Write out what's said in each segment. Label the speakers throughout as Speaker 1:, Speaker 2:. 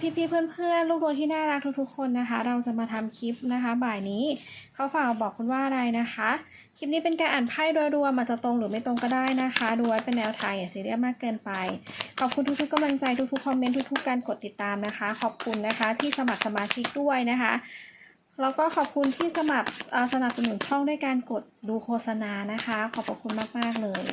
Speaker 1: พี่ๆเพื่อนๆ ลูกโดที่น่ารักทุกๆคนนะคะ เราจะมาทำคลิปนะคะ บ่ายนี้เขาฝากมาบอกคุณว่าอะไรนะคะ คลิปนี้เป็นการอ่านไพ่โดยรวมอาจจะตรงหรือไม่ตรงก็ได้นะคะ ดูไว้เป็นแนวทางอย่าซีเรียสมากเกินไป ขอบคุณทุกๆกำลังใจทุกๆคอมเมนต์ทุกๆการกดติดตามนะคะ ขอบคุณนะคะที่สมัครสมาชิกด้วยนะคะแล้วก็ขอบคุณที่สมัครสนับสนุนช่องด้วยการกดดูโฆษณานะคะ ขอบพระคุณมากๆเลย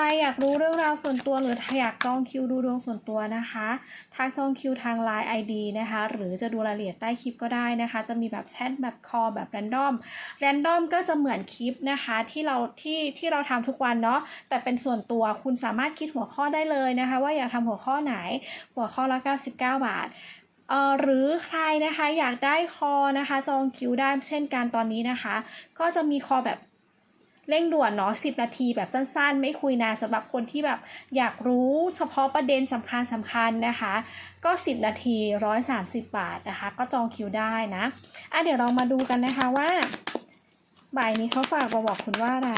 Speaker 1: รอยากรู้เรื่องราวส่วนตัวหรือถอยากจองคิวดูดวงส่วนตัวนะคะทักจองคิวทาง Line ID นะคะ หรือจะดูรายละเอียดใต้คลิปก็ได้นะคะ จะมีแบบแชทแบบคอแบบแรนดอมแรนดอมก็จะเหมือนคลิปนะคะที่เราที่ที่เราทำทุกวันเนาะแต่เป็นส่วนตัวคุณสามารถคิดหัวข้อได้เลยนะคะ ว่าอยากทำหัวข้อไหนหัวข้อละ 99 บาทเอ่อหรือใครนะคะอยากได้คอนะคะ จองคิวได้เช่นกันตอนนี้นะคะ ก็จะมีคอแบบ เร่งด่วนเนาะสินาทีแบบสั้นๆ ไม่คุยนานสำหรับคนที่แบบอยากรู้เฉพาะประเด็นสำคัญสำคัญนะคะ ก็ 10 นาที 130 บาทนะคะ ก็จองคิวได้นะอะเดี๋ยวเรามาดูกันนะคะว่า บ่ายนี้เขาฝากมาบอกคุณว่าอะไร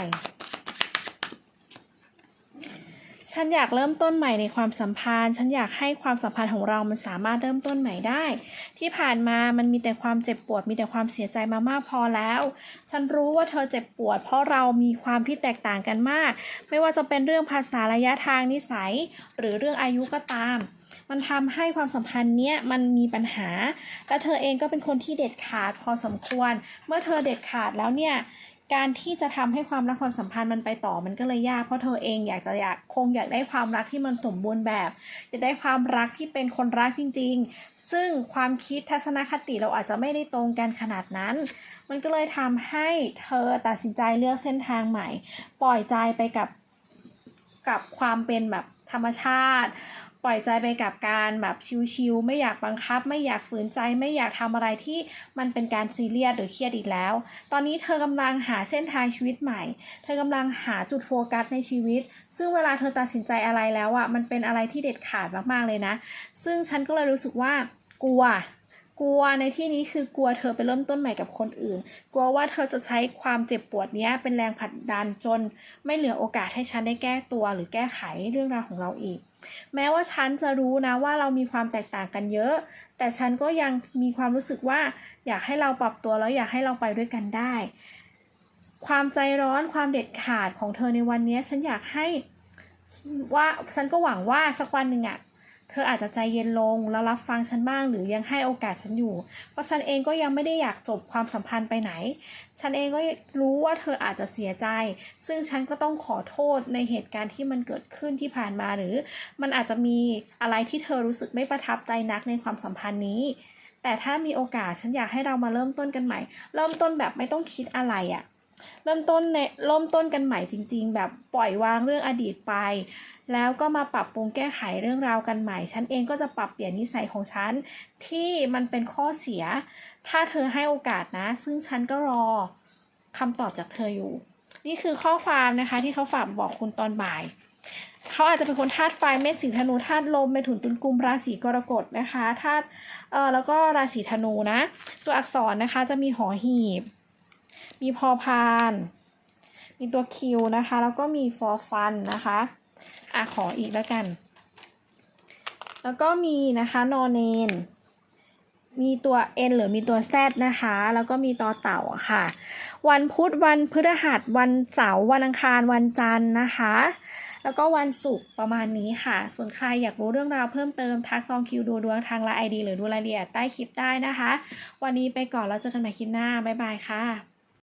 Speaker 1: ฉันอยากเริ่มต้นใหม่ในความสัมพันธ์ ฉันอยากให้ความสัมพันธ์ของเรามันสามารถเริ่มต้นใหม่ได้ ที่ผ่านมามันมีแต่ความเจ็บปวด มีแต่ความเสียใจมามากพอแล้ว ฉันรู้ว่าเธอเจ็บปวด เพราะเรามีความที่แตกต่างกันมาก ไม่ว่าจะเป็นเรื่องภาษาระยะทางนิสัย หรือเรื่องอายุก็ตาม มันทำให้ความสัมพันธ์เนี้ยมันมีปัญหา และเธอเองก็เป็นคนที่เด็ดขาดพอสมควร เมื่อเธอเด็ดขาดแล้วเนี่ย การที่จะทำให้ความรักความสัมพันธ์มันไปต่อมันก็เลยยากเพราะเธอเองอยากจะอยากคงอยากได้ความรักที่มันสมบูรณ์แบบอยากได้ความรักที่เป็นคนรักจริง ๆ ซึ่งความคิดทัศนคติเราอาจจะไม่ได้ตรงกันขนาดนั้น มันก็เลยทำให้เธอตัดสินใจเลือกเส้นทางใหม่ ปล่อยใจไปกับกับความเป็นแบบธรรมชาติ ปล่อยใจไปกับการแบบชิลๆไม่อยากบังคับ ไม่อยากฝืนใจไม่อยากทำอะไรที่มันเป็นการซีเรียสหรือเครียดอีกแล้ว ตอนนี้เธอกำลังหาเส้นทางชีวิตใหม่ เธอกำลังหาจุดโฟกัสในชีวิต ซึ่งเวลาเธอตัดสินใจอะไรแล้วอะมันเป็นอะไรที่เด็ดขาดมากๆเลยนะ ซึ่งฉันก็เลยรู้สึกว่ากลัวกลัวในที่นี้คือกลัวเธอไปเริ่มต้นใหม่กับคนอื่น กลัวว่าเธอจะใช้ความเจ็บปวดนี้เป็นแรงผลักดันจน ไม่เหลือโอกาสให้ฉันได้แก้ตัวหรือแก้ไขเรื่องราวของเราอีก แม้ว่าฉันจะรู้นะว่าเรามีความแตกต่างกันเยอะ แต่ฉันก็ยังมีความรู้สึกว่าอยากให้เราปรับตัวแล้วอยากให้เราไปด้วยกันได้ ความใจร้อนความเด็ดขาดของเธอในวันนี้ฉันอยากให้ว่าฉันก็หวังว่าสักวันหนึ่งอะ เธออาจจะใจเย็นลงแล้วรับฟังฉันบ้างหรือยังให้โอกาสฉันอยู่ เพราะฉันเองก็ยังไม่ได้อยากจบความสัมพันธ์ไปไหน ฉันเองก็รู้ว่าเธออาจจะเสียใจ ซึ่งฉันก็ต้องขอโทษในเหตุการณ์ที่มันเกิดขึ้นที่ผ่านมาหรือ มันอาจจะมีอะไรที่เธอรู้สึกไม่ประทับใจนักในความสัมพันธ์นี้ แต่ถ้ามีโอกาสฉันอยากให้เรามาเริ่มต้นกันใหม่ เริ่มต้นแบบไม่ต้องคิดอะไรอะ เริ่มต้นในเริ่มต้นกันใหม่จริง ๆ แบบปล่อยวางเรื่องอดีตไป แล้วก็มาปรับปรุงแก้ไขเรื่องราวกันใหม่ ฉันเองก็จะปรับเปลี่ยนนิสัยของฉันที่มันเป็นข้อเสีย ถ้าเธอให้โอกาสนะ ซึ่งฉันก็รอคำตอบจากเธออยู่ นี่คือข้อความนะคะที่เขาฝากบอกคุณตอนบ่ายเขาอาจจะเป็นคนธาตุไฟเมษสิงห์ธนูธาตุลมเมถุนตุลกุมราศีกรกฎนะคะธาตุเอ่อแล้วก็ราศีธนูนะ ตัวอักษรนะคะจะมีหอหีบ มีพอพาน มีตัวคิวนะคะ แล้วก็มีฟอฟันนะคะอะขออีกแล้วกัน แล้วก็มีนะคะนอเนนมีตัว N หรือมีตัว Z นะคะ แล้วก็มีต่อเต่าค่ะ วันพุธวันพฤหัสวันเสาร์วันอังคารวันจันทร์นะคะ แล้วก็วันศุกร์ประมาณนี้ค่ะ ส่วนใครอยากรู้เรื่องราวเพิ่มเติมทักซองคิวดูดวงทางไลน์ไอดีหรือดูรายละเอียดใต้คลิปได้นะคะ วันนี้ไปก่อนแล้วเจอกันใหม่คลิปหน้า บ๊ายบายค่ะ